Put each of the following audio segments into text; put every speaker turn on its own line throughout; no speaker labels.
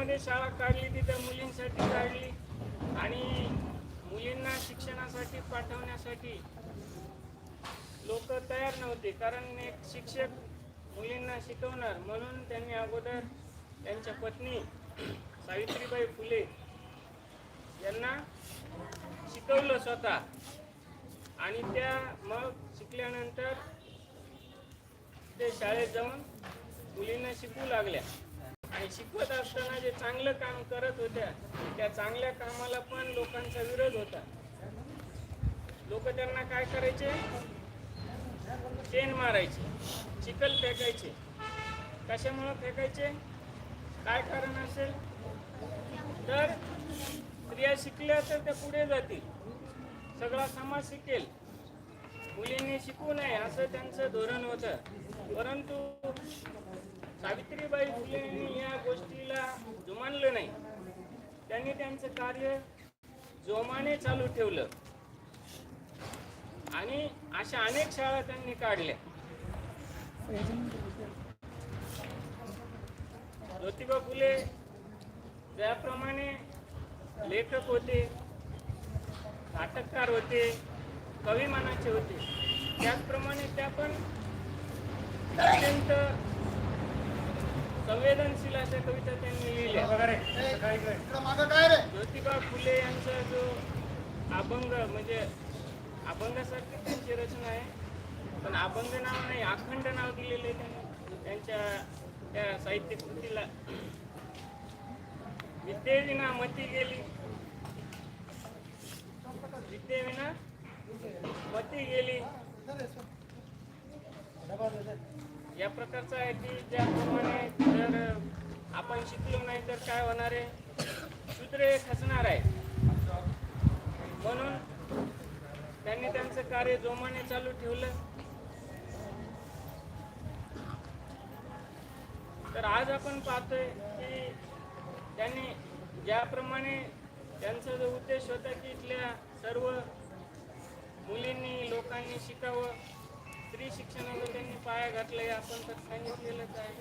मध्ये शाळा काढली तिथं मुलींसाठी काढली आणि मुलींना शिक्षणासाठी पाठवण्यासाठी लोक तयार नव्हते. कारण एक शिक्षक मुलींना शिकवणार म्हणून त्यांनी अगोदर त्यांच्या पत्नी सावित्रीबाई फुले यांना शिकवलं स्वतः. आणि त्या मग शिकल्यानंतर ते शाळेत जाऊन मुलींना शिकू लागल्या. आणि शिकवत असताना जे चांगलं काम करत होत्या त्या चांगल्या कामाला पण लोकांचा विरोध होता. लोक त्यांना काय करायचे? चेन मारायचे चिखल फेकायचे. कशामुळं फेकायचे? काय कारण असेल? तर स्त्रिया शिकल्या तर त्या पुढे जातील. सगळा समाज शिकेल. मुलींनी शिकू नये असं त्यांचं धोरण होतं. परंतु सावित्रीबाई फुले गोष्टीला जुमानलं नाही त्यांनी त्यांचं कार्य जोमाने चालू ठेवलं. आणि अशा अनेक शाळा त्यांनी काढल्या. ज्योतिबा फुले ज्याप्रमाणे लेखक होते नाटककार होते कविमानाचे होते त्याचप्रमाणे त्या पण अत्यंत संवेदनशील अशा कविता त्यांनी लिहिल्या.
मागं काय रे?
ज्योतिबा फुले यांचा जो अभंग म्हणजे अभंगासारखी त्यांची रचना आहे पण अभंग नाव नाही अखंड नाव दिलेले त्यांनी त्यांच्या त्या साहित्य कृतीला विद्येविना मती गेली. विद्येविना मती गेली. या प्रकारचं आहे की ज्याप्रमाणे जर आपण शिकलो नाही तर काय होणार आहे? शूद्र खचणार आहे. म्हणून त्यांनी त्यांचं कार्य जोमाने चालू ठेवलं. तर आज आपण पाहतोय की त्यांनी ज्याप्रमाणे त्यांचा जो उद्देश होता की इथल्या सर्व मुलींनी लोकांनी शिकावं स्त्री शिक्षणाला त्यांनी पाया घातलाय हे आपण तर सांगितलेलंच आहे.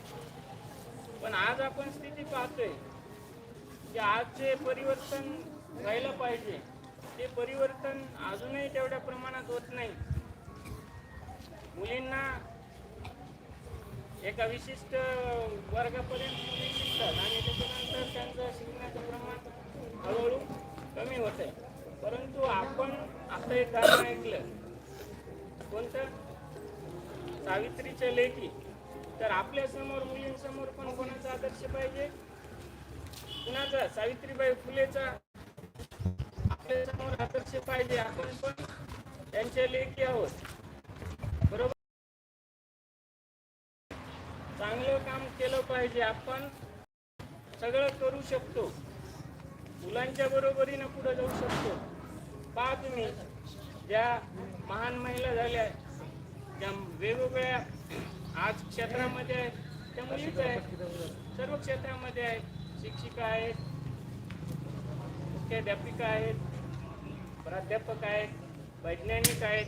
पण आज आपण स्थिती पाहतोय की आजचे परिवर्तन व्हायला पाहिजे ते परिवर्तन अजूनही तेवढ्या प्रमाणात होत नाही. मुलींना एका विशिष्ट वर्गापर्यंत मुली शिकतात आणि त्याच्यानंतर त्यांचं शिकण्याचं प्रमाण हळूहळू कमी होत आहे परंतु आपण आता एक गाणं ऐकलं. कोणतं? सावित्रीच्या लेखी तर आपल्यासमोर मुलींसमोर पण कोणाचा आदर्श पाहिजे? कुणाचा? सावित्रीबाई फुलेचा आपल्यासमोर आदर्श पाहिजे आपण पण त्यांच्या लेखी आहोत. बरोबर? चांगलं काम केलं पाहिजे आपण सगळं करू शकतो. मुलांच्या बरोबरीनं पुढे जाऊ शकतो. पहा तुम्ही ज्या महान महिला झाल्या ज्या वेगवेगळ्या आज क्षेत्रामध्ये आहेत त्या मुलीच आहेत सर्व क्षेत्रामध्ये आहेत शिक्षिका आहेत मुख्याध्यापिका आहेत प्राध्यापक आहेत वैज्ञानिक आहेत.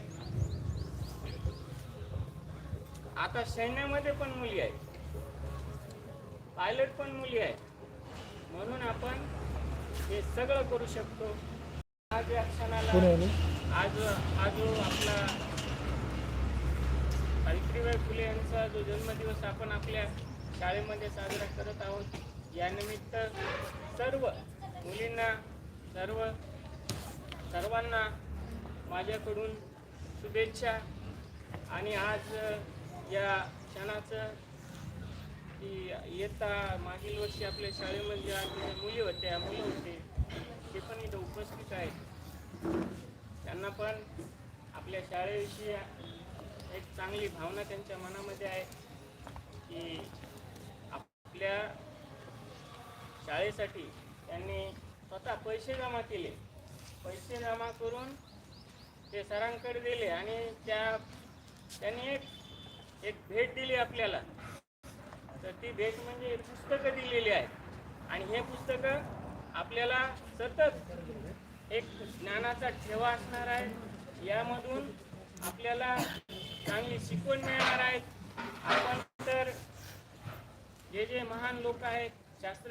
आता सैन्यामध्ये पण मुली आहेत. पायलट पण मुली आहेत. म्हणून आपण हे सगळं करू शकतो. आज या क्षणाला आज हा जो आपला सावित्रीबाई फुले यांचा जो जन्मदिवस आपण आपल्या शाळेमध्ये साजरा करत आहोत यानिमित्त सर्व मुलींना सर्व सर्वांना माझ्याकडून शुभेच्छा. आणि आज या क्षणाचं की येता मागील वर्षी आपल्या शाळेमध्ये आज मुली होत्या मुलं होते ते पण इथं उपस्थित आहेत. त्यांना पण आपल्या शाळेविषयी एक चांगली भावना त्यांच्या मनामध्ये आहे की आपल्या शाळेसाठी त्यांनी स्वतः पैसे जमा केले. पैसे जमा करून ते सरांकडे दिले आणि त्या त्यांनी एक एक भेट दिली आपल्याला. तर ती भेट म्हणजे पुस्तकं दिलेली आहेत. आणि हे पुस्तकं आपल्याला सतत एक ज्ञानाचा ठेवा असणार आहे. यामधून आपल्याला चांगली शिकवण मिळणार आहेत. आपण तर जे जे महान लोक आहेत शास्त्र